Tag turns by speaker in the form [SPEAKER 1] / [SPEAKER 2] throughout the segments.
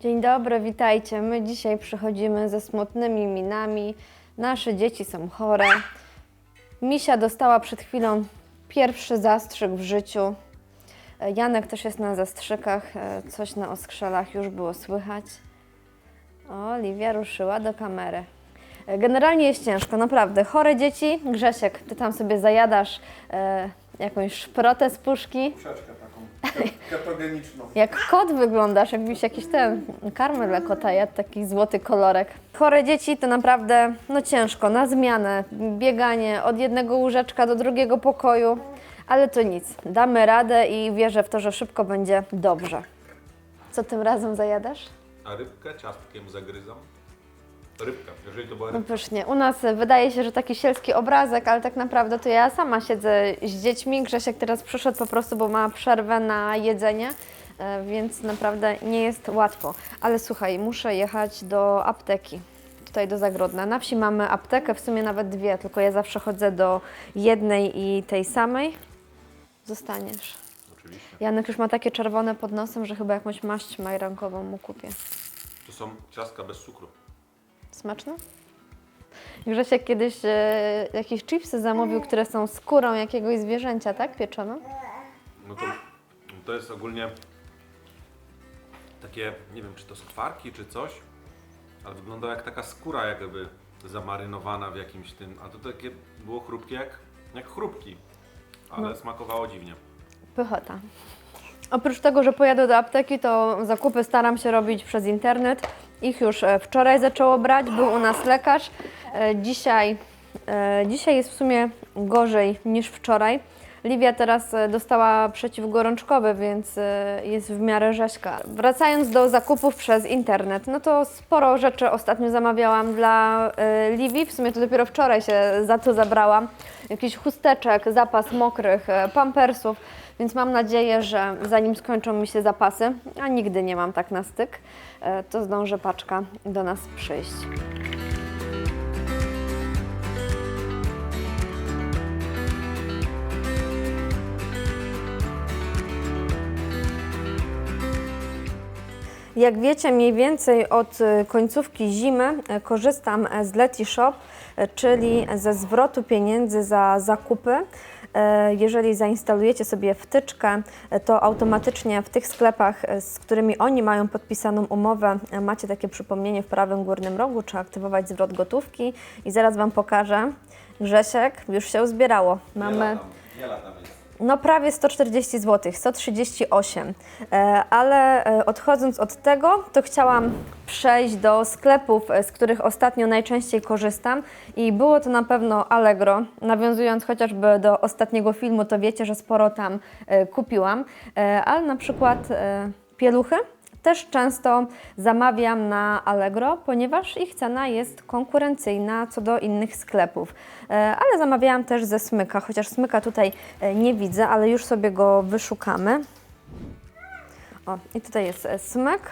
[SPEAKER 1] Dzień dobry, witajcie. My dzisiaj przychodzimy ze smutnymi minami. Nasze dzieci są chore. Misia dostała przed chwilą pierwszy zastrzyk w życiu. E, Janek też jest na zastrzykach. e, Coś na oskrzelach już było słychać. O, Liwia ruszyła do kamery. E, Generalnie jest ciężko, naprawdę. Chore dzieci. Grzesiek, ty tam sobie zajadasz e, jakąś szprotę z puszki.
[SPEAKER 2] Puszeczkę taką ketogeniczną.
[SPEAKER 1] Jak kot wyglądasz, jakbyś jakiś ten karmę dla kota jadł, taki złoty kolorek. Chore dzieci to naprawdę no ciężko, na zmianę, bieganie od jednego łóżeczka do drugiego pokoju, ale to nic, damy radę i wierzę w to, że szybko będzie dobrze. Co tym razem zajadasz?
[SPEAKER 3] A rybkę ciastkiem zagryzam? Rybka, jeżeli to była
[SPEAKER 1] No
[SPEAKER 3] rybka.
[SPEAKER 1] pysznie. U nas e, wydaje się, że taki sielski obrazek, ale tak naprawdę to ja sama siedzę z dziećmi. Grzesiek teraz przyszedł po prostu, bo ma przerwę na jedzenie, e, więc naprawdę nie jest łatwo. Ale słuchaj, muszę jechać do apteki. Tutaj do Zagrodna. Na wsi mamy aptekę, w sumie nawet dwie, tylko ja zawsze chodzę do jednej i tej samej. Zostaniesz.
[SPEAKER 3] Oczywiście.
[SPEAKER 1] Janek już ma takie czerwone pod nosem, że chyba jakąś maść majrankową mu kupię.
[SPEAKER 3] To są ciastka bez cukru.
[SPEAKER 1] Smaczne? Grzesiek kiedyś e, jakieś chipsy zamówił, które są skórą jakiegoś zwierzęcia, tak? Pieczoną?
[SPEAKER 3] No to, to jest ogólnie takie, nie wiem czy to skwarki czy coś, ale wygląda jak taka skóra jakby zamarynowana w jakimś tym, a to takie było chrupkie jak, jak chrupki, ale
[SPEAKER 1] No.
[SPEAKER 3] smakowało dziwnie.
[SPEAKER 1] Pychota. Oprócz tego, że pojadę do apteki, to zakupy staram się robić przez internet. Ich już e, wczoraj zaczęło brać, był u nas lekarz. E, Dzisiaj, e, dzisiaj jest w sumie gorzej niż wczoraj. Liwia teraz dostała przeciwgorączkowy, więc jest w miarę rzeźka. Wracając do zakupów przez internet, no to sporo rzeczy ostatnio zamawiałam dla Liwii. W sumie to dopiero wczoraj się za to zabrałam. Jakiś chusteczek, zapas mokrych, pampersów. Więc mam nadzieję, że zanim skończą mi się zapasy, a nigdy nie mam tak na styk, e, to zdąży paczka do nas przyjść. Jak wiecie, mniej więcej od e, końcówki zimy e, korzystam z Leti Shop, czyli ze zwrotu pieniędzy za zakupy. E, Jeżeli zainstalujecie sobie wtyczkę, e, to automatycznie w tych sklepach, e, z którymi oni mają podpisaną umowę, macie takie przypomnienie w prawym górnym rogu, czy aktywować zwrot gotówki. I zaraz Wam pokażę. Grzesiek, już się uzbierało. Mamy... No prawie 140 zł, 138. E, Ale e, odchodząc od tego, to chciałam przejść do sklepów, e, z których ostatnio najczęściej korzystam i było to na pewno Allegro. Nawiązując chociażby do ostatniego filmu, to wiecie, że sporo tam e, kupiłam, ale na przykład pieluchy też często zamawiam na Allegro, ponieważ ich cena jest konkurencyjna co do innych sklepów. E, Ale zamawiałam też ze smyka, chociaż smyka tutaj e, nie widzę, ale już sobie go wyszukamy. O, i tutaj jest e, smyk.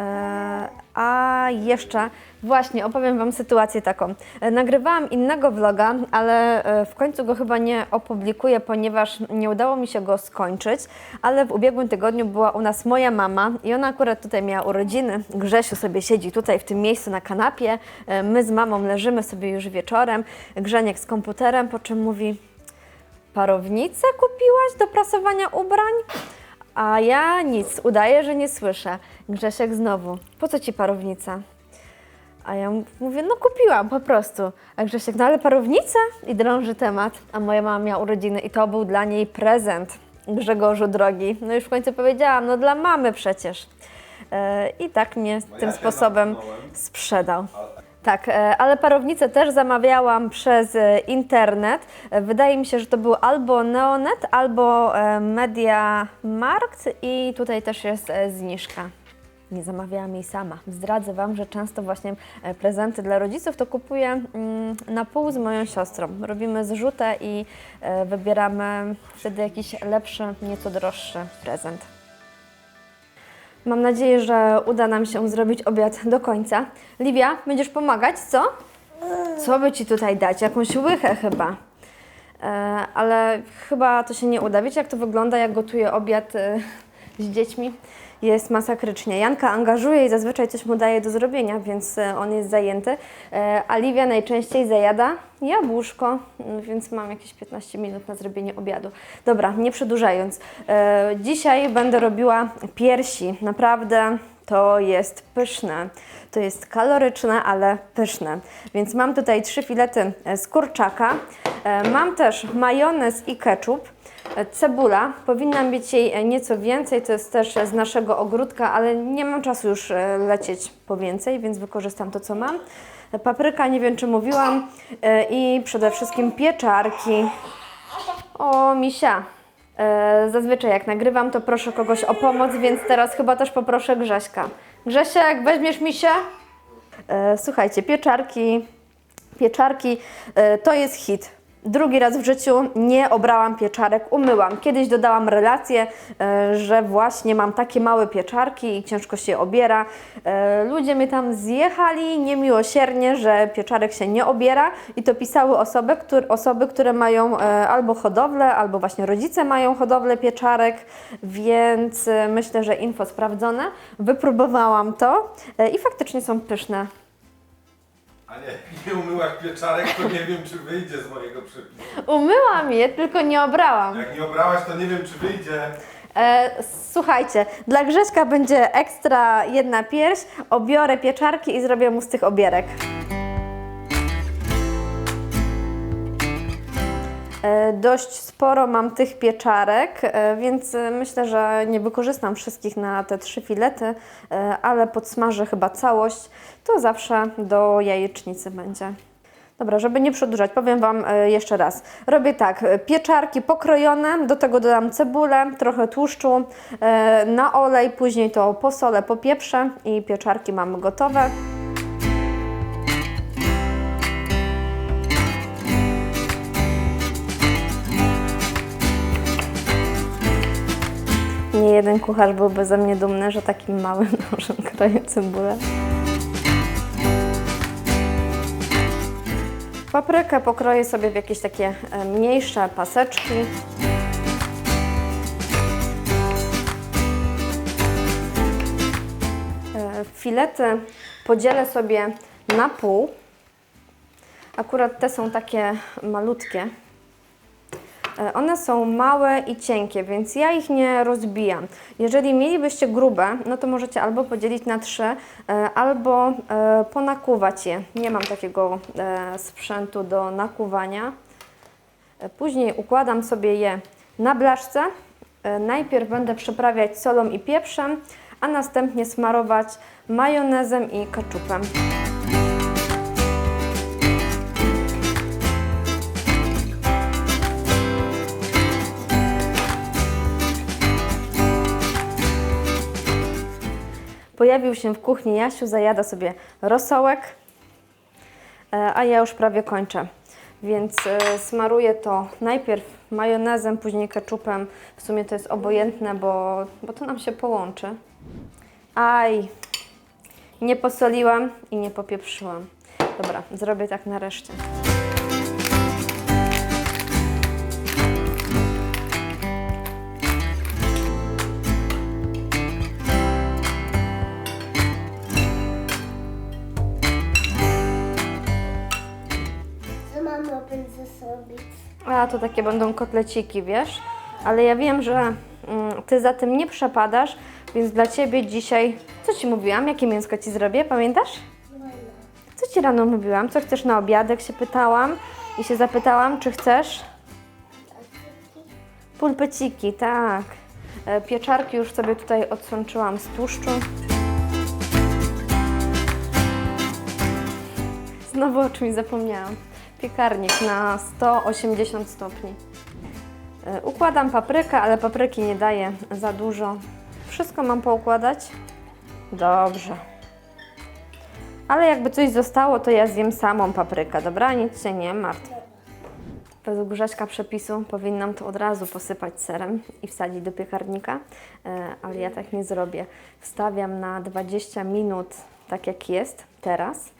[SPEAKER 1] E, A jeszcze właśnie opowiem Wam sytuację taką. E, Nagrywałam innego vloga, ale e, w końcu go chyba nie opublikuję, ponieważ nie udało mi się go skończyć. Ale w ubiegłym tygodniu była u nas moja mama i ona akurat tutaj miała urodziny. Grzesiu sobie siedzi tutaj w tym miejscu na kanapie. My z mamą leżymy sobie już wieczorem. Grzeniek z komputerem, po czym mówi: Parownicę kupiłaś do prasowania ubrań? A ja nic, udaję, że nie słyszę. Grzesiek znowu, po co ci parownica? A ja mówię, no kupiłam po prostu. A Grzesiek, no ale parownicę? I drąży temat. A moja mama miała urodziny i to był dla niej prezent. Grzegorzu drogi. No już w końcu powiedziałam, no dla mamy przecież. E, I tak mnie
[SPEAKER 3] No
[SPEAKER 1] tym sposobem sprzedał. Tak, e, ale parownicę też zamawiałam przez e, internet. E, Wydaje mi się, że to był albo Neonet, albo Media Markt i tutaj też jest zniżka. Nie zamawiałam jej sama. Zdradzę Wam, że często właśnie prezenty dla rodziców to kupuję mm, na pół z moją siostrą. Robimy zrzutę i wybieramy wtedy jakiś lepszy, nieco droższy prezent. Mam nadzieję, że uda nam się zrobić obiad do końca. Liwia, będziesz pomagać, co? Co by Ci tutaj dać? Jakąś łychę chyba. E, ale chyba to się nie uda. Wiecie, jak to wygląda, jak gotuję obiad e, z dziećmi? Jest masakrycznie. Janka angażuje i zazwyczaj coś mu daje do zrobienia, więc e, on jest zajęty. E, A Liwia najczęściej zajada jabłuszko, mm, więc mam jakieś 15 minut na zrobienie obiadu. Dobra, nie przedłużając. e, Dzisiaj będę robiła piersi. Naprawdę to jest pyszne. To jest kaloryczne, ale pyszne. Więc mam tutaj trzy filety z kurczaka. Mam też majonez i ketchup. E, Cebula, powinna być jej e, nieco więcej, to jest też e, z naszego ogródka, ale nie mam czasu już lecieć po więcej, więc wykorzystam to, co mam. Papryka, nie wiem czy mówiłam, i przede wszystkim pieczarki. O, misia. Zazwyczaj jak nagrywam, to proszę kogoś o pomoc, więc teraz chyba też poproszę Grześka. Grzesiek, weźmiesz misia? Słuchajcie, pieczarki, pieczarki to jest hit. Drugi raz w życiu nie obrałam pieczarek, umyłam. Kiedyś dodałam relację, e, że właśnie mam takie małe pieczarki i ciężko się obiera. E, Ludzie mnie tam zjechali niemiłosiernie, że pieczarek się nie obiera i to pisały osoby, które, osoby, które mają e, albo hodowlę, albo właśnie rodzice mają hodowlę pieczarek, więc myślę, że info sprawdzone. Wypróbowałam to i faktycznie są pyszne.
[SPEAKER 3] A nie, nie umyłaś pieczarek, to nie wiem, czy wyjdzie z mojego przepisu.
[SPEAKER 1] Umyłam je, tylko nie obrałam.
[SPEAKER 3] Jak nie obrałaś, to nie wiem, czy wyjdzie.
[SPEAKER 1] E, słuchajcie, dla Grześka będzie ekstra jedna pierś, obiorę pieczarki i zrobię mu z tych obierek. Dość sporo mam tych pieczarek, e, więc e, myślę, że nie wykorzystam wszystkich na te trzy filety, e, ale podsmażę chyba całość. To zawsze do jajecznicy będzie. Dobra, żeby nie przedłużać, powiem Wam e, jeszcze raz. Robię tak, e, pieczarki pokrojone, do tego dodam cebulę, trochę tłuszczu, e, na olej, później to posolę, popieprzę i pieczarki mamy gotowe. Jeden kucharz byłby ze mnie dumny, że takim małym nożem kroję cebulę. Paprykę pokroję sobie w jakieś takie e, mniejsze paseczki. E, Filety podzielę sobie na pół. Akurat te są takie malutkie. E, One są małe i cienkie, więc ja ich nie rozbijam. Jeżeli mielibyście grube, no to możecie albo podzielić na trzy, e, albo e, ponakuwać je. Nie mam takiego sprzętu do nakuwania. Później układam sobie je na blaszce. Najpierw będę przyprawiać solą i pieprzem, a następnie smarować majonezem i keczupem. Pojawił się w kuchni Jasiu, zajada sobie rosołek, e, a ja już prawie kończę. Więc e, smaruję to najpierw majonezem, później ketchupem. W sumie to jest obojętne, bo, bo to nam się połączy. Aj, nie posoliłam i nie popieprzyłam. Dobra, zrobię tak na reszcie.
[SPEAKER 4] Robić ze sobie?
[SPEAKER 1] A to takie będą kotleciki, wiesz? Ale ja wiem, że mm, ty za tym nie przepadasz, więc dla ciebie dzisiaj. Co ci mówiłam? Jakie mięsko ci zrobię? Pamiętasz? Co ci rano mówiłam? Co chcesz na obiadek? Się pytałam i się zapytałam, czy chcesz? Pulpeciki, tak. E, Pieczarki już sobie tutaj odsączyłam z tłuszczu. Znowu o czymś zapomniałam. Piekarnik na 180 stopni. E, Układam paprykę, ale papryki nie daję za dużo. Wszystko mam poukładać? Dobrze. Ale jakby coś zostało, to ja zjem samą paprykę, dobra? Nic się nie martw. Według Grześka przepisu powinnam to od razu posypać serem i wsadzić do piekarnika, e, ale ja tak nie zrobię. Wstawiam na 20 minut, tak jak jest teraz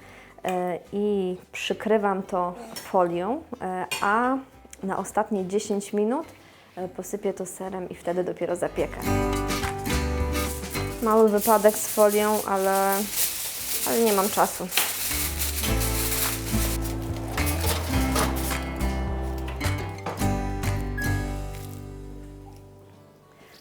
[SPEAKER 1] i przykrywam to folią, e, a na ostatnie 10 minut e, posypię to serem i wtedy dopiero zapiekę. mały wypadek z folią, ale, ale nie mam czasu.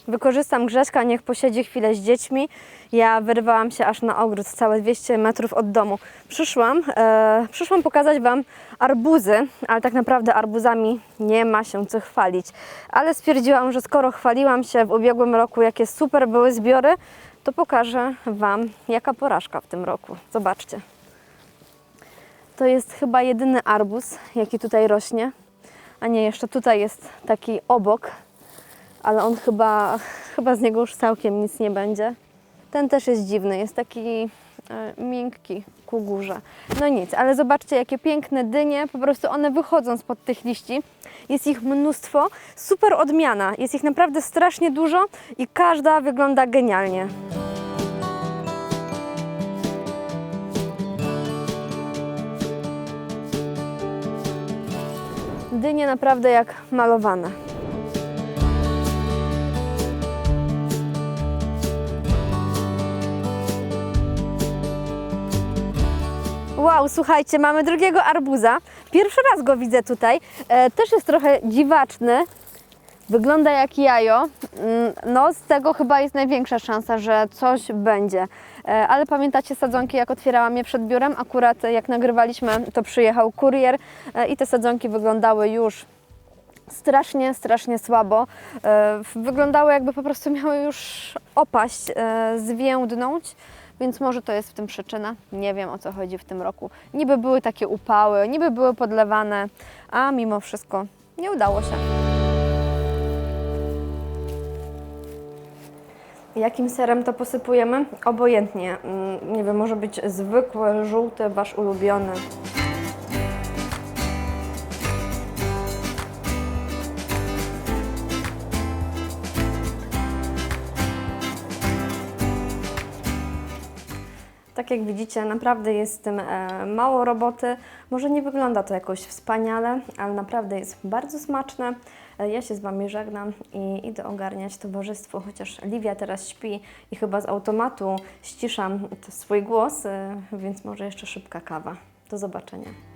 [SPEAKER 1] Wykorzystam Grześka, niech posiedzi chwilę z dziećmi. Ja wyrwałam się aż na ogród, całe 200 metrów od domu. Przyszłam, e, przyszłam pokazać Wam arbuzy, ale tak naprawdę arbuzami nie ma się co chwalić. Ale stwierdziłam, że skoro chwaliłam się w ubiegłym roku, jakie super były zbiory, to pokażę Wam, jaka porażka w tym roku. Zobaczcie. To jest chyba jedyny arbuz, jaki tutaj rośnie. A nie, jeszcze tutaj jest taki obok, ale on chyba, chyba z niego już całkiem nic nie będzie. Ten też jest dziwny, jest taki e, miękki ku górze. No nic, ale zobaczcie, jakie piękne dynie, po prostu one wychodzą spod tych liści. Jest ich mnóstwo, super odmiana, jest ich naprawdę strasznie dużo i każda wygląda genialnie. Dynie naprawdę jak malowane. Wow, słuchajcie, mamy drugiego arbuza. Pierwszy raz go widzę tutaj. E, też jest trochę dziwaczny. Wygląda jak jajo. Mm, No, z tego chyba jest największa szansa, że coś będzie. E, Ale pamiętacie sadzonki, jak otwierałam je przed biurem? Akurat e, jak nagrywaliśmy, to przyjechał kurier e, i te sadzonki wyglądały już strasznie, strasznie słabo. Wyglądały jakby po prostu miały już opaść, zwiędnąć, więc może to jest w tym przyczyna. Nie wiem o co chodzi w tym roku. Niby były takie upały, niby były podlewane, a mimo wszystko nie udało się. Jakim serem to posypujemy? Obojętnie. Mm, Nie wiem, może być zwykły, żółty, wasz ulubiony. Tak jak widzicie, naprawdę jest z tym e, mało roboty. Może nie wygląda to jakoś wspaniale, ale naprawdę jest bardzo smaczne. E, ja się z Wami żegnam i idę ogarniać towarzystwo, chociaż Livia teraz śpi i chyba z automatu ściszam swój głos, e, więc może jeszcze szybka kawa. Do zobaczenia.